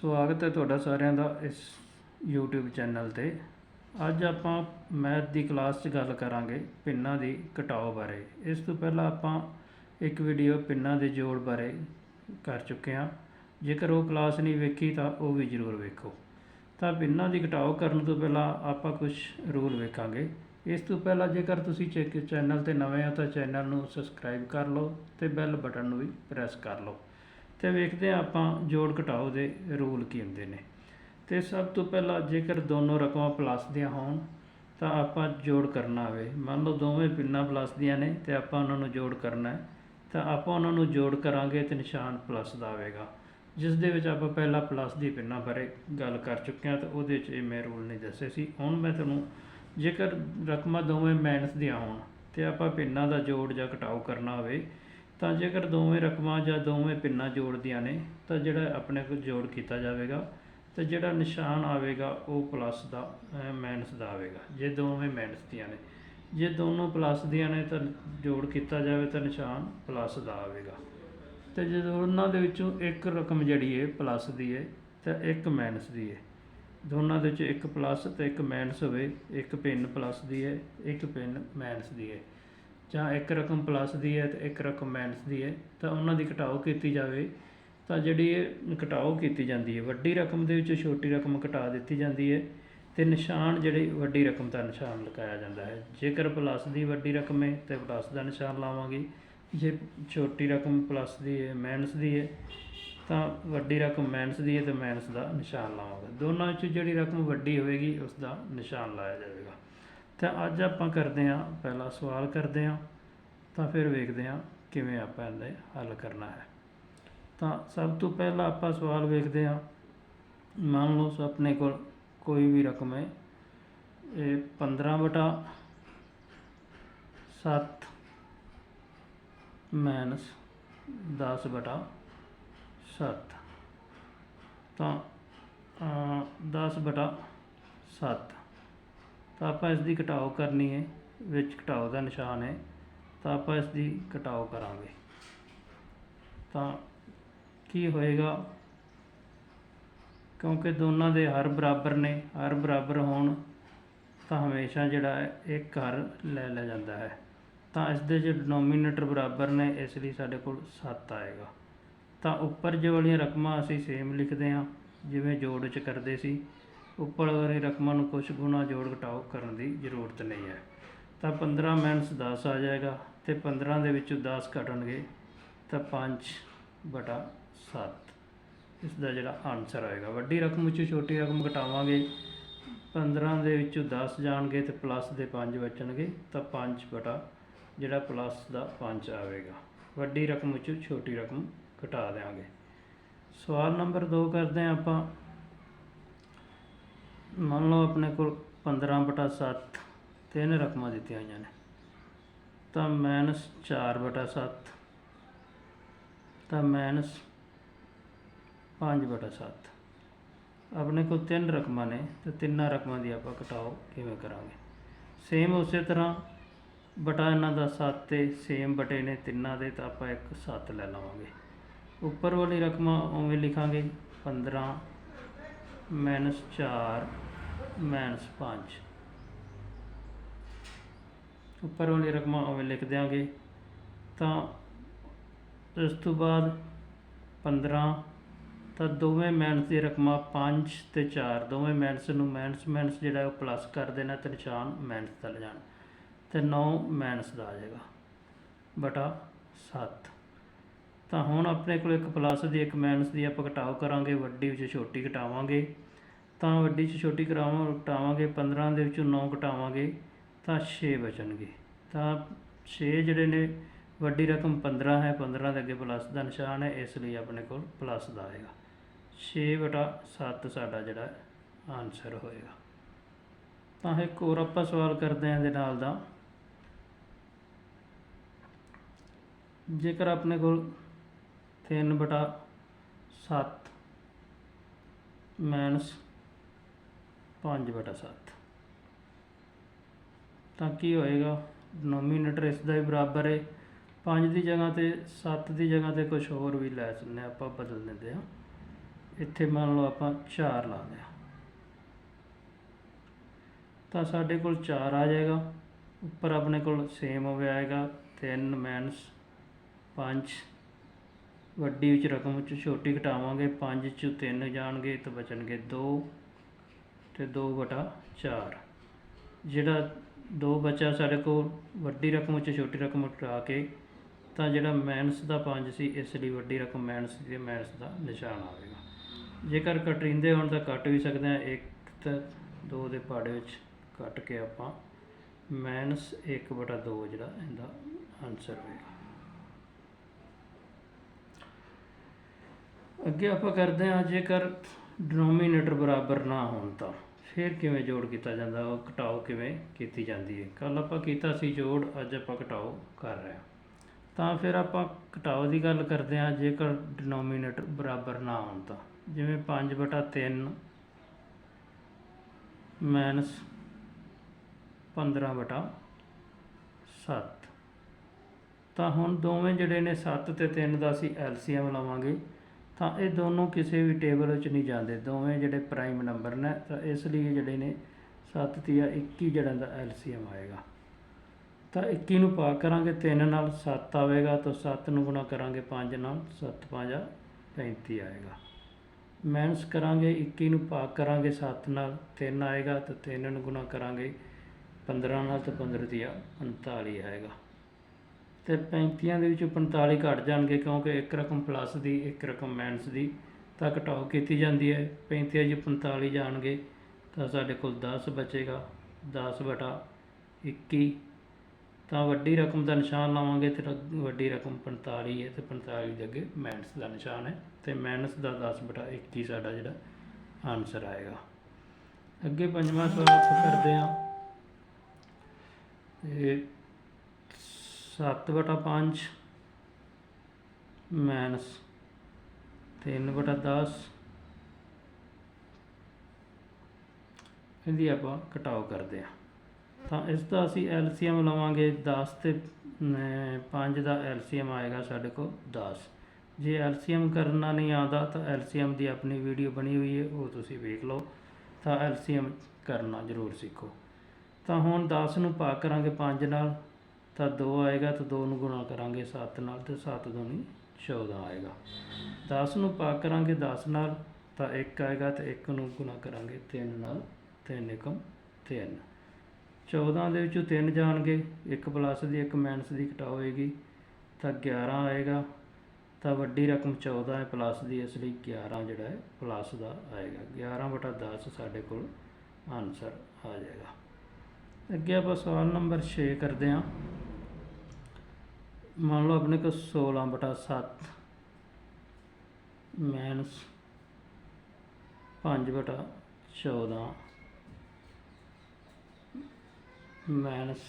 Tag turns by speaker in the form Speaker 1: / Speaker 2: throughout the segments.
Speaker 1: ਸਵਾਗਤ ਹੈ ਤੁਹਾਡਾ ਸਾਰਿਆਂ ਦਾ ਇਸ YouTube ਚੈਨਲ ਤੇ। ਅੱਜ ਆਪਾਂ ਮੈਥ ਦੀ ਕਲਾਸ 'ਚ ਗੱਲ ਕਰਾਂਗੇ ਪਿੰਨਾਂ ਦੀ ਘਟਾਓ ਬਾਰੇ। ਇਸ ਤੋਂ ਪਹਿਲਾਂ ਆਪਾਂ ਇੱਕ ਵੀਡੀਓ ਪਿੰਨਾਂ ਦੇ ਜੋੜ ਬਾਰੇ ਕਰ ਚੁੱਕੇ ਹਾਂ। ਜੇਕਰ ਉਹ ਕਲਾਸ ਨਹੀਂ ਵੇਖੀ ਤਾਂ ਉਹ ਵੀ ਜ਼ਰੂਰ ਵੇਖੋ। ਤਾਂ ਪਿੰਨਾਂ ਦੀ ਘਟਾਓ ਕਰਨ ਤੋਂ ਪਹਿਲਾਂ ਆਪਾਂ ਕੁਝ ਰੂਲ ਵੇਖਾਂਗੇ। ਇਸ ਤੋਂ ਪਹਿਲਾਂ ਜੇਕਰ ਤੁਸੀਂ ਚੈੱਕ ਚੈਨਲ ਤੇ ਨਵੇਂ ਆ ਤਾਂ ਚੈਨਲ ਨੂੰ ਸਬਸਕ੍ਰਾਈਬ ਕਰ ਲਓ ਤੇ ਬੈਲ ਬਟਨ ਨੂੰ ਵੀ ਪ੍ਰੈਸ ਕਰ ਲਓ। ਤੇ ਵੇਖਦੇ ਹਾਂ ਆਪਾਂ ਜੋੜ ਘਟਾਓ ਦੇ ਰੂਲ ਕੀ ਹੁੰਦੇ ਨੇ। ਤੇ ਸਭ ਤੋਂ ਪਹਿਲਾਂ ਜੇਕਰ ਦੋਨੋਂ ਰਕਮਾਂ ਪਲੱਸ ਦੀਆਂ ਹੋਣ, ਤਾਂ ਆਪਾਂ ਜੋੜ ਕਰਨਾ ਹੋਵੇ। ਮੰਨ ਲਓ ਦੋਵੇਂ ਪਿੰਨਾਂ ਪਲੱਸ ਦੀਆਂ ਨੇ ਤੇ ਆਪਾਂ ਉਹਨਾਂ ਨੂੰ ਜੋੜ ਕਰਨਾ ਹੈ, ਤਾਂ ਆਪਾਂ ਉਹਨਾਂ ਨੂੰ ਜੋੜ ਕਰਾਂਗੇ ਤੇ ਨਿਸ਼ਾਨ ਪਲੱਸ ਦਾ ਆਵੇਗਾ। ਜਿਸ ਦੇ ਵਿੱਚ ਆਪਾਂ ਪਹਿਲਾਂ ਪਲੱਸ ਦੀ ਪਿੰਨਾਂ ਬਾਰੇ ਗੱਲ ਕਰ ਚੁੱਕੇ ਹਾਂ, ਤਾਂ ਉਹਦੇ ਵਿੱਚ ਇਹ ਮੈਂ ਰੂਲ ਨਹੀਂ ਦੱਸੇ ਸੀ। ਹੁਣ ਮੈਂ ਤੁਹਾਨੂੰ ਜੇਕਰ ਰਕਮਾਂ ਦੋਵੇਂ ਮਾਈਨਸ ਦੀਆਂ ਹੋਣ ਤੇ ਆਪਾਂ ਪਿੰਨਾਂ ਦਾ ਜੋੜ ਜਾਂ ਘਟਾਓ ਕਰਨਾ ਹੋਵੇ ਤਾਂ ਜੇਕਰ ਦੋਵੇਂ ਰਕਮਾਂ ਜਾਂ ਦੋਵੇਂ ਪਿੰਨਾਂ ਜੋੜਦੀਆਂ ਨੇ, ਤਾਂ ਜਿਹੜਾ ਆਪਣੇ ਕੋਲ ਜੋੜ ਕੀਤਾ ਜਾਵੇਗਾ, ਤੇ ਜਿਹੜਾ ਨਿਸ਼ਾਨ ਆਵੇਗਾ, ਉਹ ਪਲੱਸ ਦਾ ਮਾਈਨਸ ਦਾ ਆਵੇਗਾ। ਜੇ ਦੋਵੇਂ ਮਾਈਨਸ ਦੀਆਂ ਨੇ। ਜੇ ਦੋਨੋਂ ਪਲੱਸ ਦੀਆਂ ਨੇ, ਤਾਂ ਜੋੜ ਕੀਤਾ ਜਾਵੇ, ਤਾਂ ਨਿਸ਼ਾਨ ਪਲੱਸ ਦਾ ਆਵੇਗਾ। ਤੇ ਜੇ ਦੋਨਾਂ ਦੇ ਵਿੱਚੋਂ ਇੱਕ ਰਕਮ ਜਿਹੜੀ ਹੈ ਪਲੱਸ ਦੀ ਹੈ ਤਾਂ ਇੱਕ ਮਾਈਨਸ ਦੀ ਹੈ ਦੋਨਾਂ ਦੇ ਵਿੱਚ ਇੱਕ ਪਲੱਸ ਤੇ ਇੱਕ ਮਾਈਨਸ ਹੋਵੇ, ਇੱਕ ਪਿੰਨ ਪਲੱਸ ਦੀ ਹੈ ਇੱਕ ਪਿੰਨ ਮਾਈਨਸ ਦੀ ਹੈ ਜਾਂ ਇੱਕ ਰਕਮ ਪਲੱਸ ਦੀ ਹੈ ਤੇ ਇੱਕ ਰਕਮ ਮਾਈਨਸ ਦੀ ਹੈ, ਤਾਂ ਉਹਨਾਂ ਦੀ ਘਟਾਓ ਕੀਤੀ ਜਾਵੇ, ਤਾਂ ਜਿਹੜੀ ਇਹ ਘਟਾਓ ਕੀਤੀ ਜਾਂਦੀ ਹੈ, ਵੱਡੀ ਰਕਮ ਦੇ ਵਿੱਚ ਛੋਟੀ ਰਕਮ ਘਟਾ ਦਿੱਤੀ ਜਾਂਦੀ ਹੈ, ਤੇ ਨਿਸ਼ਾਨ ਜਿਹੜੀ ਵੱਡੀ ਰਕਮ ਦਾ ਨਿਸ਼ਾਨ ਲਗਾਇਆ ਜਾਂਦਾ ਹੈ। ਜੇਕਰ ਪਲੱਸ ਦੀ ਵੱਡੀ ਰਕਮ ਹੈ, ਤੇ ਪਲੱਸ ਦਾ ਨਿਸ਼ਾਨ ਲਾਵਾਂਗੇ। ਜੇ ਛੋਟੀ ਰਕਮ ਪਲੱਸ ਦੀ ਹੈ ਮਾਈਨਸ ਦੀ ਹੈ, ਤਾਂ ਵੱਡੀ ਰਕਮ ਮਾਈਨਸ ਦੀ ਹੈ ਤੇ ਮਾਈਨਸ ਦਾ ਨਿਸ਼ਾਨ ਲਾਵਾਂਗੇ। ਦੋਨਾਂ ਵਿੱਚ ਜਿਹੜੀ ਰਕਮ ਵੱਡੀ ਹੋਵੇਗੀ ਉਸ ਦਾ ਨਿਸ਼ਾਨ ਲਾਇਆ ਜਾਵੇਗਾ। ਤਾਂ ਅੱਜ ਆਪਾਂ ਕਰਦੇ ਹਾਂ ਪਹਿਲਾ ਸਵਾਲ ਕਰਦੇ ਹਾਂ ਤਾਂ ਫਿਰ ਵੇਖਦੇ ਹਾਂ ਕਿਵੇਂ ਆਪਾਂ ਇਹਦੇ ਹੱਲ ਕਰਨਾ ਹੈ। ਤਾਂ ਸਭ ਤੋਂ ਪਹਿਲਾਂ ਆਪਾਂ ਸਵਾਲ ਵੇਖਦੇ ਹਾਂ ਮੰਨ ਲਓ ਆਪਣੇ ਕੋਲ ਕੋਈ ਵੀ ਰਕਮ ਹੈ ਇਹ 15 ਬਟਾ 7 ਮਾਈਨਸ 10 ਬਟਾ 7 ਤਾਂ ਅ, 10 ਬਟਾ 7 ਤਾਂ ਆਪਾਂ ਇਸ ਦੀ ਘਟਾਓ ਕਰਨੀ ਹੈ, ਵਿੱਚ ਘਟਾਓ ਦਾ ਨਿਸ਼ਾਨ ਹੈ, ਤਾਂ ਆਪਾਂ ਇਸ ਦੀ ਘਟਾਓ ਕਰਾਂਗੇ। ਤਾਂ ਕੀ ਹੋਏਗਾ? ਕਿਉਂਕਿ ਦੋਨਾਂ ਦੇ ਹਰ ਬਰਾਬਰ ਨੇ, ਹਰ ਬਰਾਬਰ ਹੋਣ ਤਾਂ ਹਮੇਸ਼ਾ ਜਿਹੜਾ ਹੈ, ਇੱਕ ਹਰ ਲੈ ਲਿਆ ਜਾਂਦਾ ਹੈ। ਤਾਂ ਇਸ ਦੇ ਜੋ ਡਿਨੋਮੀਨੇਟਰ ਬਰਾਬਰ ਨੇ, ਇਸ ਲਈ ਸਾਡੇ ਕੋਲ 7 ਆਏਗਾ। ਤਾਂ ਉੱਪਰ ਜੋ ਵਾਲੀਆਂ ਰਕਮਾਂ ਅਸੀਂ ਸੇਮ ਲਿਖਦੇ ਹਾਂ, ਜਿਵੇਂ ਜੋੜ ਚ ਕਰਦੇ ਸੀ ਉੱਪਰ ਵਾਲੀ ਰਕਮਾਂ ਨੂੰ ਕੁਝ ਗੁਣਾ ਜੋੜ ਘਟਾਓ ਕਰਨ ਦੀ ਜ਼ਰੂਰਤ ਨਹੀਂ ਹੈ। ਤਾਂ 15 ਮਾਈਨਸ 10 ਆ ਜਾਏਗਾ ਤੇ 15 ਦੇ ਵਿੱਚੋਂ 10 ਘਟਣਗੇ ਤਾਂ 5 ਬਟਾ 7 ਇਸ ਦਾ ਜਿਹੜਾ ਆਨਸਰ ਆਏਗਾ, ਵੱਡੀ ਰਕਮ ਵਿੱਚੋਂ ਛੋਟੀ ਰਕਮ ਘਟਾਵਾਂਗੇ 15 ਦੇ ਵਿੱਚੋਂ 10 ਜਾਣਗੇ ਤੇ ਪਲੱਸ ਦੇ 5 ਬਚਣਗੇ, ਤਾਂ 5 ਬਟਾ ਜਿਹੜਾ ਪਲੱਸ ਦਾ 5 ਆਵੇਗਾ। ਵੱਡੀ ਰਕਮ ਵਿੱਚੋਂ ਛੋਟੀ ਰਕਮ ਘਟਾ ਦੇਵਾਂਗੇ ਸਵਾਲ ਨੰਬਰ 2 ਕਰਦੇ ਹਾਂ ਆਪਾਂ। ਮੰਨ ਲਓ ਆਪਣੇ ਕੋਲ 15 ਬਟਾ 7 ਤਿੰਨ ਰਕਮਾਂ ਦਿੱਤੀਆਂ ਹੋਈਆਂ ਨੇ, ਤਾਂ ਮਾਈਨਸ 4 ਬਟਾ 7 ਤਾਂ ਮਾਈਨਸ 5 ਬਟਾ 7 ਆਪਣੇ ਕੋਲ ਤਿੰਨ ਰਕਮਾਂ ਨੇ, ਤੇ ਤਿੰਨਾਂ ਰਕਮਾਂ ਦੀ ਆਪਾਂ ਘਟਾਓ ਕਿਵੇਂ ਕਰਾਂਗੇ? ਸੇਮ ਉਸੇ ਤਰ੍ਹਾਂ, ਬਟਾ ਇਹਨਾਂ ਦਾ 7 ਤੇ ਸੇਮ ਬਟੇ ਨੇ ਤਿੰਨਾਂ ਦੇ, ਤਾਂ ਆਪਾਂ ਇੱਕ 7 ਲੈ ਲਵਾਂਗੇ। ਉੱਪਰ ਵਾਲੀ ਰਕਮਾਂ ਉਵੇਂ ਲਿਖਾਂਗੇ 15 ਮਾਈਨਸ 4 ਮਾਈਨਸ 5 ਉੱਪਰ ਵਾਲੀ ਰਕਮਾਂ ਉਵੇਂ ਲਿਖ ਦਿਆਂਗੇ। ਤਾਂ ਇਸ ਤੋਂ ਬਾਅਦ 15 ਤਾਂ ਦੋਵੇਂ ਮੈਨਸ ਦੀ ਰਕਮਾਂ 5 ਤੇ 4 ਦੋਵੇਂ ਮੈਨਸ ਨੂੰ ਮੈਨਸ ਮੈਨਸ ਜਿਹੜਾ ਉਹ ਪਲੱਸ ਕਰ ਦੇਣਾ ਤੇ ਨਿਸ਼ਾਨ ਮੈਨਸ ਦਾ ਲੈ ਜਾਣਾ। ਤੇ 9 ਮਾਈਨਸ ਦਾ ਆ ਜਾਏਗਾ। ਬਟਾ 7 ਤਾਂ ਹੁਣ ਆਪਣੇ ਕੋਲ ਇੱਕ ਪਲੱਸ ਦੀ, ਇੱਕ ਮਾਈਨਸ ਦੀ ਆਪਾਂ ਘਟਾਓ ਕਰਾਂਗੇ, ਵੱਡੀ ਵਿੱਚ ਛੋਟੀ ਘਟਾਵਾਂਗੇ। ਤਾਂ ਵੱਡੀ 'ਚ ਛੋਟੀ ਕਰਾਵਾਂ, ਘਟਾਵਾਂਗੇ 15 ਦੇ ਵਿੱਚੋਂ 9 ਘਟਾਵਾਂਗੇ, ਤਾਂ 6 ਬਚਣਗੇ। ਤਾਂ 6 ਜਿਹੜੇ ਨੇ, ਵੱਡੀ ਰਕਮ 15 ਹੈ 15 ਦੇ ਅੱਗੇ ਪਲੱਸ ਦਾ ਨਿਸ਼ਾਨ ਹੈ, ਇਸ ਲਈ ਆਪਣੇ ਕੋਲ ਪਲੱਸ ਦਾ ਆਏਗਾ। 6 ਬਟਾ 7 ਸਾਡਾ ਜਿਹੜਾ ਆਨਸਰ ਹੋਏਗਾ। ਤਾਂ ਇੱਕ ਹੋਰ ਆਪਾਂ ਸਵਾਲ ਕਰਦੇ ਹਾਂ ਇਹਦੇ ਨਾਲ ਦਾ। ਜੇਕਰ ਆਪਣੇ ਕੋਲ 3 ਬਟਾ 7 ਮਾਈਨਸ 5 ਬਟਾ 7 ਤਾਂ ਕੀ ਹੋਏਗਾ? ਡਿਨੋਮੀਨੇਟਰ ਇਸ ਦਾ ਹੀ ਬਰਾਬਰ ਹੈ 5 ਦੀ ਜਗ੍ਹਾ ਤੇ 7 ਦੀ ਜਗ੍ਹਾ ਤੇ ਕੁਝ ਹੋਰ ਵੀ ਲੈ ਸਕਦੇ ਹਾਂ, ਆਪਾਂ ਬਦਲ ਦਿੰਦੇ ਹਾਂ। ਇੱਥੇ ਮੰਨ ਲਓ ਆਪਾਂ 4 ਲਾ ਲਿਆ। ਤਾਂ ਸਾਡੇ ਕੋਲ 4 ਆ ਜਾਏਗਾ। ਉੱਪਰ ਆਪਣੇ ਕੋਲ ਸੇਮ ਹੋ ਗਿਆ ਆਏਗਾ 3 ਮਾਈਨਸ 5 ਵੱਡੀ ਵਿੱਚ ਰਕਮ ਵਿੱਚ ਛੋਟੀ ਘਟਾਵਾਂਗੇ 5 'ਚੋਂ 3 ਜਾਣਗੇ ਤਾਂ ਬਚਣਗੇ 2 ਤੇ 2 ਵਟਾ 4 ਜਿਹੜਾ 2 ਬਚਾ ਸਾਡੇ ਕੋਲ ਵੱਡੀ ਰਕਮ ਵਿੱਚ ਛੋਟੀ ਰਕਮ ਘਟਾ ਕੇ, ਤਾਂ ਜਿਹੜਾ ਮਾਈਨਸ ਦਾ 5 ਸੀ, ਇਸ ਲਈ ਵੱਡੀ ਰਕਮ ਮਾਈਨਸ ਦੀ ਮਾਈਨਸ ਦਾ ਨਿਸ਼ਾਨ ਆਵੇਗਾ ਜੇਕਰ ਕਟਰਿੰਦੇ ਹੋਣ ਤਾਂ ਕੱਟ ਵੀ ਸਕਦੇ ਹਾਂ 1 ਤੇ 2 ਦੇ ਪਾੜੇ ਵਿੱਚ ਕੱਟ ਕੇ ਆਪਾਂ ਮਾਈਨਸ 1 ਬਟਾ 2 ਜਿਹੜਾ, ਇਹਦਾ ਆਨਸਰ ਹੋਏਗਾ। ਅੱਗੇ ਆਪਾਂ ਕਰਦੇ ਹਾਂ ਜੇਕਰ ਡਿਨੋਮੀਨੇਟਰ ਬਰਾਬਰ ਨਾ ਹੋਣ ਤਾਂ, ਫਿਰ ਕਿਵੇਂ ਜੋੜ ਕੀਤਾ ਜਾਂਦਾ, ਉਹ ਘਟਾਓ ਕਿਵੇਂ ਕੀਤੀ ਜਾਂਦੀ ਹੈ? ਕੱਲ ਆਪਾਂ ਕੀਤਾ ਸੀ ਜੋੜ, ਅੱਜ ਆਪਾਂ ਘਟਾਓ ਕਰ ਰਹੇ ਹਾਂ। ਤਾਂ ਫਿਰ ਆਪਾਂ ਘਟਾਓ ਦੀ ਗੱਲ ਕਰਦੇ ਹਾਂ, ਜੇਕਰ ਡਿਨੋਮੀਨੇਟਰ ਬਰਾਬਰ ਨਾ ਹੋਣ ਤਾਂ। ਜਿਵੇਂ 5 ਬਟਾ 3 ਮਾਈਨਸ 15 ਬਟਾ 7 ਤਾਂ ਹੁਣ ਦੋਵੇਂ ਜਿਹੜੇ ਨੇ 7 ਤੇ 3 ਦਾ ਅਸੀਂ ਐਲਸੀਐਮ ਲਵਾਂਗੇ। ਤਾਂ ਇਹ ਦੋਨੋਂ ਕਿਸੇ ਵੀ ਟੇਬਲ ਵਿੱਚ ਨਹੀਂ ਜਾਂਦੇ। ਦੋਵੇਂ ਜਿਹੜੇ ਪ੍ਰਾਈਮ ਨੰਬਰ ਨੇ, ਤਾਂ ਇਸ ਲਈ ਜਿਹੜੇ ਨੇ 7 ਤੀਆ 21 ਜਿਹੜਾ ਦਾ ਐਲਸੀਐਮ ਆਏਗਾ ਤਾਂ 21 ਨੂੰ ਪਾ ਕਰਾਂਗੇ 3 ਨਾਲ 7 ਆਵੇਗਾ, ਤਾਂ 7 ਨੂੰ ਗੁਣਾ ਕਰਾਂਗੇ 5 ਨਾਲ 7 5 35 ਆਏਗਾ। ਮਾਈਨਸ ਕਰਾਂਗੇ 21 ਨੂੰ ਭਾਗ ਕਰਾਂਗੇ 7 ਨਾਲ 3 ਆਏਗਾ, ਤਾਂ 3 ਨੂੰ ਗੁਣਾ ਕਰਾਂਗੇ 15 ਨਾਲ, ਤਾਂ 15 ਤੀਆ 45 ਆਏਗਾ। ਤੇ 35 ਦੇ ਵਿੱਚੋਂ 45 ਘਟ ਜਾਣਗੇ ਕਿਉਂਕਿ ਇੱਕ ਰਕਮ ਪਲੱਸ ਦੀ, ਇੱਕ ਰਕਮ ਮਾਈਨਸ ਦੀ ਤਾਂ ਘਟਾਓ ਕੀਤੀ ਜਾਂਦੀ ਹੈ। 35 ਚ 45 ਜਾਣਗੇ ਤਾਂ ਸਾਡੇ ਕੋਲ 10 ਬਚੇਗਾ। 10 ਬਟਾ 21 ਤਾਂ ਵੱਡੀ ਰਕਮ ਦਾ ਨਿਸ਼ਾਨ ਲਾਵਾਂਗੇ ਤੇ ਵੱਡੀ ਰਕਮ 45 ਹੈ ਤੇ 45 ਦੇ ਅੱਗੇ ਮਾਈਨਸ ਦਾ ਨਿਸ਼ਾਨ ਹੈ ਤੇ ਮਾਈਨਸ ਦਾ 10 ਬਟਾ 21 ਸਾਡਾ ਜਿਹੜਾ ਆਨਸਰ ਆਏਗਾ। ਅੱਗੇ ਪੰਜਵਾਂ ਸਵਾਲ ਆਪਾਂ ਕਰਦੇ ਹਾਂ। ਇਹ 7 ਬਟਾ 5 ਮਾਈਨਸ 3 ਬਟਾ 10 ਇਹਦੀ ਆਪਾਂ ਘਟਾਓ ਕਰਦੇ ਹਾਂ। ਤਾਂ ਇਸ ਦਾ ਅਸੀਂ ਐਲਸੀਐਮ ਲਵਾਂਗੇ 10 ਤੇ 5 ਦਾ ਐਲਸੀਐਮ ਆਏਗਾ ਸਾਡੇ ਕੋਲ 10 ਜੇ ਐਲਸੀਐਮ ਕਰਨਾ ਨਹੀਂ ਆਉਂਦਾ ਤਾਂ ਐਲਸੀਐਮ ਦੀ ਆਪਣੀ ਵੀਡੀਓ ਬਣੀ ਹੋਈ ਹੈ, ਉਹ ਤੁਸੀਂ ਵੇਖ ਲਓ। ਤਾਂ ਐਲਸੀਐਮ ਕਰਨਾ ਜ਼ਰੂਰ ਸਿੱਖੋ। ਤਾਂ ਹੁਣ 10 ਨੂੰ ਭਾਗ ਕਰਾਂਗੇ 5 ਨਾਲ। ਤਾਂ 2 ਆਏਗਾ ਤਾਂ 2 ਨੂੰ ਗੁਣਾ ਕਰਾਂਗੇ 7 ਨਾਲ ਤੇ 7 ਦੂਣੀ 14 ਆਏਗਾ। 10 ਨੂੰ ਪਾ ਕਰਾਂਗੇ 10 ਨਾਲ ਤਾਂ 1 ਆਏਗਾ ਤੇ 1 ਨੂੰ ਗੁਣਾ ਕਰਾਂਗੇ 3 ਨਾਲ 3 ਏਕਮ 3 14 ਦੇ ਵਿੱਚੋਂ 3 ਜਾਣਗੇ, ਇੱਕ ਪਲੱਸ ਦੀ, ਇੱਕ ਮਾਈਨਸ ਦੀ ਘਟਾ ਹੋਏਗੀ, ਤਾਂ 11 ਆਏਗਾ। ਤਾਂ ਵੱਡੀ ਰਕਮ 14 ਹੈ ਪਲੱਸ ਦੀ, ਇਸ ਲਈ 11 ਜਿਹੜਾ ਹੈ ਪਲੱਸ ਦਾ ਆਏਗਾ। 11 ਬਟਾ 10 ਸਾਡੇ ਕੋਲ ਆਨਸਰ ਆ ਜਾਏਗਾ। ਅੱਗੇ ਆਪਾਂ ਸਵਾਲ ਨੰਬਰ 6 ਕਰਦੇ ਹਾਂ। ਮੰਨ ਲਓ ਆਪਣੇ ਕੋਲ 16 ਬਟਾ 7 ਮਾਈਨਸ 5 ਬਟਾ 14 ਮਾਈਨਸ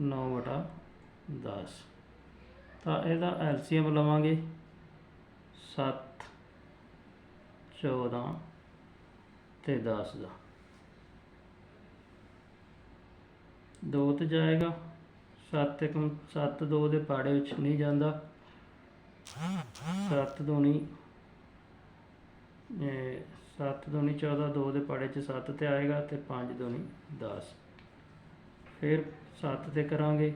Speaker 1: 9 ਬਟਾ 10 ਤਾਂ ਇਹਦਾ ਐਲਸੀਐਮ ਲਵਾਂਗੇ। 7 14 ਤੇ 10 ਦਾ। 2 ਤੇ ਜਾਏਗਾ। 7 ਇੱਕ 7 2 ਦੇ ਪਾੜੇ ਵਿੱਚ ਨਹੀਂ ਜਾਂਦਾ। 7 ਦੂਣੀ 7 ਦੂਣੀ 14 2 ਦੇ ਪਾੜੇ 'ਚ 7 ਤੇ ਆਏਗਾ ਤੇ 5 ਦੂਣੀ 10 ਫਿਰ 7 ਤੇ ਕਰਾਂਗੇ।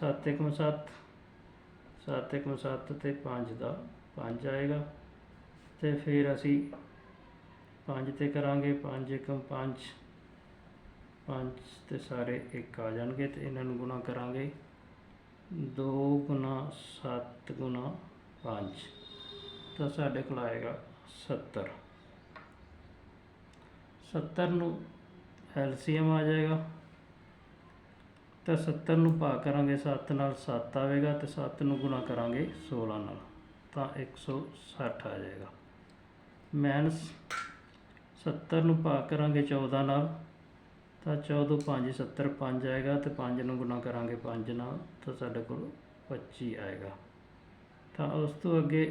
Speaker 1: 7 ਇੱਕ 7 7 ਇੱਕ 7 ਤੇ 5 ਦਾ 5 ਆਏਗਾ। ਤੇ ਫਿਰ ਅਸੀਂ 5 ਤੇ ਕਰਾਂਗੇ। 5 ਏਕਮ 5 5 ਤੇ ਸਾਰੇ 1 ਆ ਜਾਣਗੇ ਤੇ ਇਹਨਾਂ ਨੂੰ ਗੁਣਾ ਕਰਾਂਗੇ। 2 ਗੁਣਾ 7 ਗੁਣਾ 5 ਤਾਂ ਸਾਡੇ ਕੋਲ ਆਏਗਾ 70 70 ਨੂੰ ਐਲਸੀਐਮ ਆ ਜਾਏਗਾ। ਤਾਂ 70 ਨੂੰ ਭਾਗ ਕਰਾਂਗੇ 7 ਨਾਲ 7 ਆਵੇਗਾ ਤੇ 7 ਨੂੰ ਗੁਣਾ ਕਰਾਂਗੇ 16 ਨਾਲ। ਤਾਂ 160 ਆ ਜਾਏਗਾ। ਮਾਈਨਸ 70 ਨੂੰ ਭਾਗ ਕਰਾਂਗੇ 14 ਨਾਲ। ਤਾਂ 14 5 70 5 ਆਏਗਾ ਤੇ 5 ਨੂੰ ਗੁਣਾ ਕਰਾਂਗੇ 5 ਨਾਲ, ਤਾਂ ਸਾਡੇ ਕੋਲ 25 ਆਏਗਾ। ਤਾਂ ਉਸ ਤੋਂ ਅੱਗੇ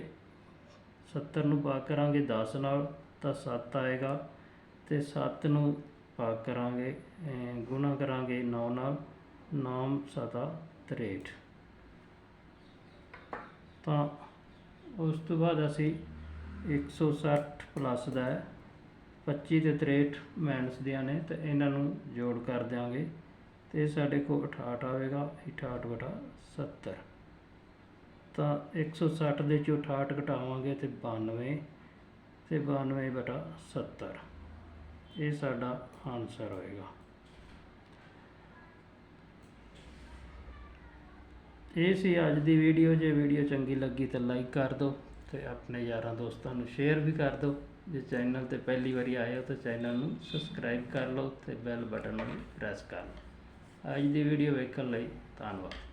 Speaker 1: 70 ਨੂੰ ਭਾਗ ਕਰਾਂਗੇ 10 ਨਾਲ, ਤਾਂ 7 ਆਏਗਾ ਤੇ 7 ਨੂੰ ਭਾਗ ਕਰਾਂਗੇ ਗੁਣਾ ਕਰਾਂਗੇ 9 ਨਾਲ 9 ਸਤਾ 63 ਤਾਂ ਉਸ ਤੋਂ ਬਾਅਦ ਅਸੀਂ 160 ਪਲੱਸ ਦਾ 25 ਤੇ 63 ਮੈਨਸ ਦੀਆਂ ਨੇ, ਤੇ ਇਹਨਾਂ ਨੂੰ ਜੋੜ ਕਰ ਦਿਆਂਗੇ। ਤੇ ਸਾਡੇ ਕੋਲ 68 ਆਵੇਗਾ 68 ਬਟਾ 70 ਤਾਂ 160 ਦੇ ਚੋਂ 68 ਘਟਾਵਾਂਗੇ ਤੇ 92 ਤੇ 92 ਬਟਾ 70 ਇਹ ਸਾਡਾ ਆਨਸਰ ਹੋਏਗਾ। ਇਹ ਸੀ ਅੱਜ ਦੀ ਵੀਡੀਓ ਜੇ ਵੀਡੀਓ ਚੰਗੀ ਲੱਗੀ ਤਾਂ ਲਾਈਕ ਕਰ ਦਿਓ ਤੇ ਆਪਣੇ ਯਾਰਾਂ ਦੋਸਤਾਂ ਨੂੰ ਸ਼ੇਅਰ ਵੀ ਕਰ ਦਿਓ। ਜੇ ਚੈਨਲ ਤੇ ਪਹਿਲੀ ਵਾਰੀ ਆਏ ਹੋ ਤਾਂ ਚੈਨਲ ਨੂੰ ਸਬਸਕ੍ਰਾਈਬ ਕਰ ਲਓ ਤੇ ਬੈਲ ਬਟਨ ਨੂੰ ਪ੍ਰੈਸ ਕਰ ਲਓ। ਅੱਜ ਦੀ ਵੀਡੀਓ ਵੇਖਣ ਲਈ ਧੰਨਵਾਦ।